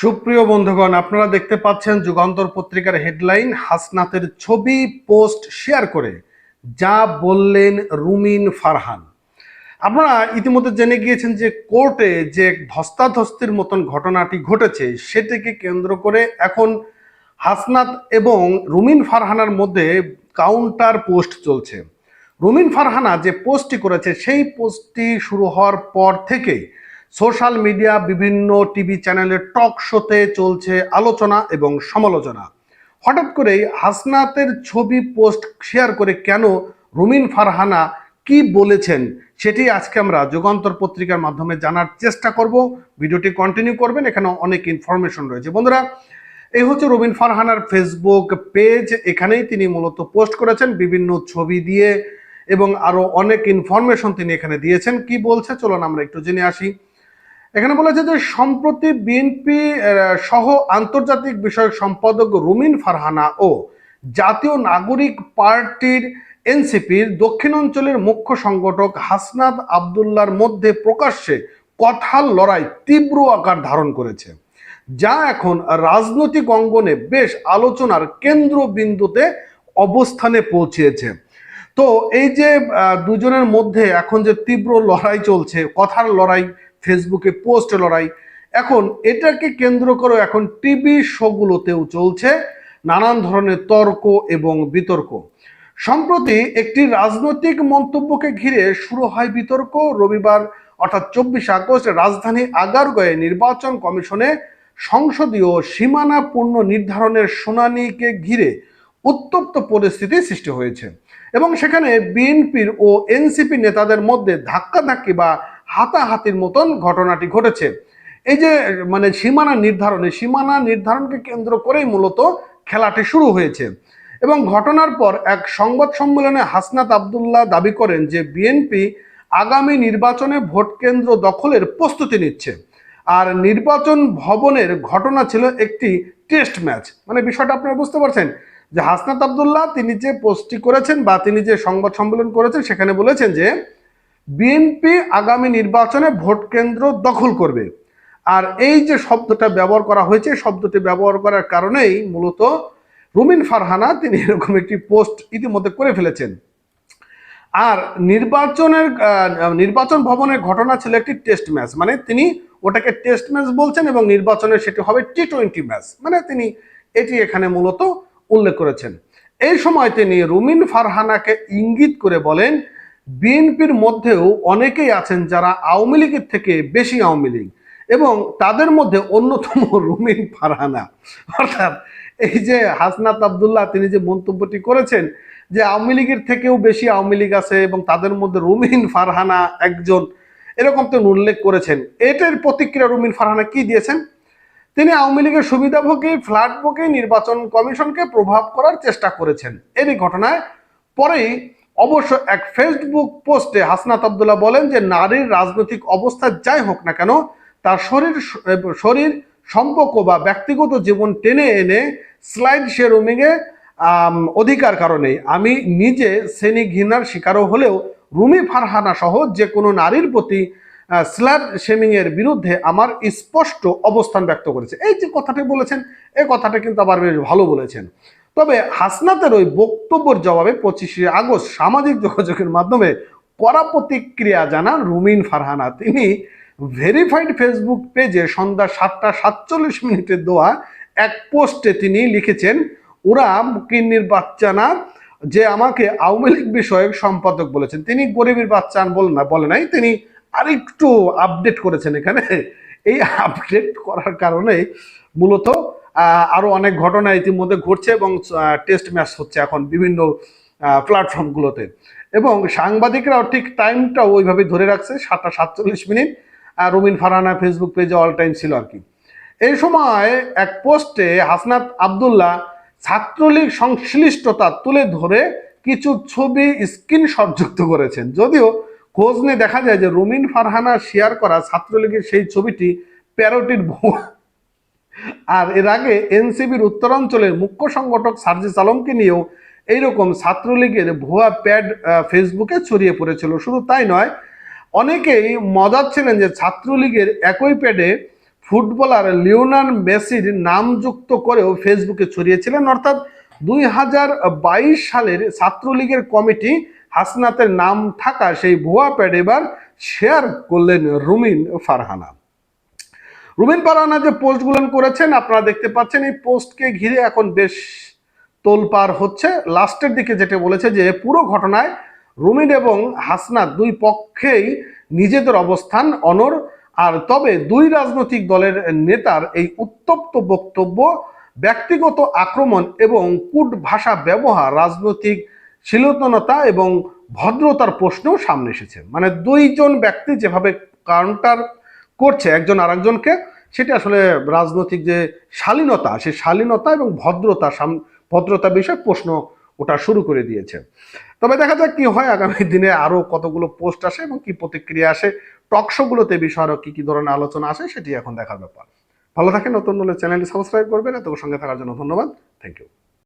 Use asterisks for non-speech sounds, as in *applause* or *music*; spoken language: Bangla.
সুপ্রিয় বন্ধুগণ, আপনারা দেখতে পাচ্ছেন যুগান্তর পত্রিকার হেডলাইন হাসনাতের ছবি পোস্ট শেয়ার করে, যা বললেন রুমিন ফারহান। আপনারা ইতিমধ্যে জেনে গিয়েছেন যে কোর্টে যে ধস্তাধস্তির মতন ঘটনাটি ঘটেছে, সেটিকে কেন্দ্র করে এখন হাসনাত এবং রুমিন ফারহানার মধ্যে কাউন্টার পোস্ট চলছে। রুমিন ফারহানা যে পোস্টটি করেছে, সেই পোস্টটি শুরু হওয়ার পর থেকেই সোশ্যাল মিডিয়া বিভিন্ন টিভি চ্যানেলের টক শোতে চলছে আলোচনা এবং সমালোচনা। হঠাৎ করেই হাসনাতের ছবি পোস্ট শেয়ার করে কেন রুমিন ফারহানা কি বলেছেন সেটি আজকে আমরা যুগান্তর পত্রিকার মাধ্যমে জানার চেষ্টা করব। ভিডিওটি কন্টিনিউ করবেন এখানে অনেক ইনফরমেশন রয়েছে। বন্ধুরা এই হচ্ছে রবিন ফারহানার ফেসবুক পেজ এখানেই তিনি মূলত পোস্ট করেছেন বিভিন্ন ছবি দিয়ে এবং আরও অনেক ইনফরমেশন তিনি এখানে দিয়েছেন। কি বলছে? চলুন আমরা একটু জেনে আসি। এখানে বলেছে যে সম্প্রতি বিএনপি সহ আন্তর্জাতিক বিষয়ক সম্পাদক রুমিন ফারহানা ও জাতীয় নাগরিক পার্টির এনসিপির দক্ষিণ অঞ্চলের মুখ্য সংগঠক হাসনাত আবদুল্লার মধ্যে প্রকাশ্যে কথার লড়াই তীব্র আকার ধারণ করেছে, যা এখন রাজনৈতিক অঙ্গনে বেশ আলোচনার কেন্দ্রবিন্দুতে অবস্থানে পৌঁছেছে। তো এই যে দুজনের মধ্যে এখন যে তীব্র লড়াই চলছে, কথার লড়াই ফেসবুকে পোস্ট লড়াই। এখন এটাকে কেন্দ্র করে এখন টিভি শোগুলোতেও চলছে নানান ধরনের তর্ক এবং বিতর্ক। সম্প্রতি একটি রাজনৈতিক মন্তব্যকে ঘিরে শুরু হয় বিতর্ক। রবিবার, অর্থাৎ চব্বিশে আগস্ট, রাজধানী আগারগয়ে নির্বাচন কমিশনে সংসদীয় সীমানা পূর্ণ নির্ধারণের শুনানিকে ঘিরে উত্তপ্ত পরিস্থিতি সৃষ্টি হয়েছে এবং সেখানে বিএনপির ও এনসিপি নেতাদের মধ্যে ধাক্কাধাক্কি বা হাতাহাতির মতন ঘটনাটি ঘটেছে। এই যে মানে সীমানা নির্ধারণে সীমানা নির্ধারণকে কেন্দ্র করেই মূলত খেলাটি শুরু হয়েছে। এবং ঘটনার পর এক সংবাদ সম্মেলনে হাসনাত আবদুল্লাহ দাবি করেন যে, বিএনপি আগামী নির্বাচনে ভোট কেন্দ্র দখলের প্রস্তুতি নিচ্ছে। আর নির্বাচন ভবনের ঘটনা ছিল একটি টেস্ট ম্যাচ। মানে বিষয়টা আপনারা বুঝতে পারছেন যে, হাসনাত আবদুল্লাহ তিনি যে পোস্টটি করেছেন বা তিনি যে সংবাদ সম্মেলন করেছেন, সেখানে বলেছেন যে বিএনপি আগামী নির্বাচনে ভোট কেন্দ্র দখল করবে। আর এই যে শব্দটা ব্যবহার করা হয়েছে শব্দটি ব্যবহার করার কারণেই মূলত রুমিন ফারহানা তিনি এরকম একটি পোস্ট ইতিমধ্যে করে ফেলেছেন। আর নির্বাচনের নির্বাচন ভবনের ঘটনা ছিল একটি টেস্ট ম্যাচ। মানে তিনি ওটাকে টেস্ট ম্যাচ বলছেন এবং নির্বাচনে সেটি হবে টি টোয়েন্টি ম্যাচ। মানে তিনি এটি এখানে মূলত উল্লেখ করেছেন। এই সময় তিনি রুমিন ফারহানাকে ইঙ্গিত করে বলেন বিএনপির মধ্যেও অনেকেই আছেন যারা আওয়ামী লীগের থেকে বেশি আওয়ামী লীগ এবং তাদের মধ্যে অন্যতম *laughs* রুমিন ফারহানা। অর্থাৎ এই যে হাসনাত আবদুল্লাহ, তিনি যে মন্তব্যটি করেছেন যে আওয়ামী লীগের থেকেও বেশি আওয়ামী লীগ আছে এবং তাদের মধ্যে রুমিন ফারহানা একজন, এরকম তিনি উল্লেখ করেছেন। এটার প্রতিক্রিয়া রুমিন ফারহানা কি দিয়েছেন? তিনি আওয়ামী লীগের সুবিধাভোগী ফ্ল্যাটভোগী নির্বাচন কমিশনকে প্রভাব করার চেষ্টা করেছেন। এরই ঘটনায় পরেই অবশ্য এক ফেসবুক পোস্টে হাসনাত আবদুল্লাহ বলেন যে নারীর রাজনৈতিক অবস্থা যাই হোক না কেন, তার শরীর শরীর, সম্পর্ক বা ব্যক্তিগত জীবন টেনে এনে স্লাইড শেয়ারিংয়ে অধিকার কারণে আমি নিজে শ্রেণি ঘৃণার শিকারও হলেও রুমি ফারহানা সহ যে কোনো নারীর প্রতি স্ল্যাব শেমিং এর বিরুদ্ধে আমার স্পষ্ট অবস্থান ব্যক্ত করেছে। এই যে কথাটি বলেছেন এই কথাটা কিন্তু আবার বেশ ভালো বলেছেন। তবে হাসনাতের ওই বক্তব্যের জবাবে পঁচিশে আগস্ট সামাজিক যোগাযোগের মাধ্যমে কড়া প্রতিক্রিয়া জানান রুমিন ফারহানা। তিনি ভেরিফাইড ফেসবুক পেজে সন্ধ্যা সাতটা সাতচল্লিশ মিনিটে দেওয়া এক পোস্টে তিনি লিখেছেন, ওরা কিন্নির বাচ্চা না যে আমাকে আওয়ামী লীগ বিষয়ক সম্পাদক বলেছেন। তিনি গরিবের বাচ্চা বল না, বলে নাই, তিনি আরেকটু আপডেট করেছেন এখানে। এই আপডেট করার কারণে মূলত আহ, আরও অনেক ঘটনা ইতিমধ্যে ঘটছে এবং টেস্ট ম্যাচ হচ্ছে এখন বিভিন্ন প্ল্যাটফর্মগুলোতে এবং সাংবাদিকরাও ঠিক টাইমটা ওইভাবে ধরে রাখছে সাতটা সাতচল্লিশ মিনিট। আর রুমিন ফারহানা ফেসবুক পেজে অল টাইম ছিল আর কি। এই সময় এক পোস্টে হাসনাত আবদুল্লাহ ছাত্রলীগ সংশ্লিষ্টতা তুলে ধরে কিছু ছবি স্ক্রিনশট যুক্ত করেছেন। যদিও খোঁজ নিয়ে দেখা যায় যে রুমিন ফারহানা শেয়ার করা ছাত্রলীগের সেই ছবিটি প্যারোটির আর এর আগে এনসিবির উত্তরাঞ্চলের মুখ্য সংগঠক সার্জিস আলমকে নিয়েও এইরকম ছাত্রলীগের ভুয়া প্যাড ফেসবুকে ছড়িয়ে পড়েছিল। শুধু তাই নয়, অনেকেই মজার ছিলেন যে ছাত্রলীগের একই প্যাডে ফুটবলার লিওনার মেসির নাম যুক্ত করেও ফেসবুকে ছড়িয়েছিলেন। অর্থাৎ দুই হাজার বাইশ সালের ছাত্রলীগের কমিটি হাসনাতের নাম থাকা সেই ভুয়া প্যাড এবার শেয়ার করলেন রুমিন ফারহানা। রুমিন ফারহানা যে পোস্টগুলো করেছেন, আপনারা দেখতে পাচ্ছেন এই পোস্টকে ঘিরে এখন বেশ তোলপার হচ্ছে। লাস্টের দিকে যেটা বলেছে যে, পুরো ঘটনায় রুমিন এবং হাসনাত দুই পক্ষেই নিজেদের অবস্থান অনর আর তবে দুই রাজনৈতিক দলের নেতার এই উত্তপ্ত বক্তব্য, ব্যক্তিগত আক্রমণ এবং কূট ভাষা ব্যবহার, রাজনৈতিক শীলতা এবং ভদ্রতার প্রশ্নও সামনে এসেছে। মানে দুইজন ব্যক্তি যেভাবে কাউন্টার করছে একজন আরেকজনকে, সেটি আসলে রাজনৈতিক যে শালীনতা সেই শালীনতা এবং ভদ্রতা ভদ্রতা বিষয়ে প্রশ্ন ওটা শুরু করে দিয়েছে। তবে দেখা যাক কি হয় আগামী দিনে আরও কতগুলো পোস্ট আসে এবং কি প্রতিক্রিয়া আসে। টকশোগুলোতে বিষয়ে আরও কি কি ধরনের আলোচনা আসে সেটি এখন দেখার ব্যাপার। ভালো থাকেন, নতুন হলে চ্যানেলটি সাবস্ক্রাইব করবেন। এত সঙ্গে থাকার জন্য ধন্যবাদ। Thank you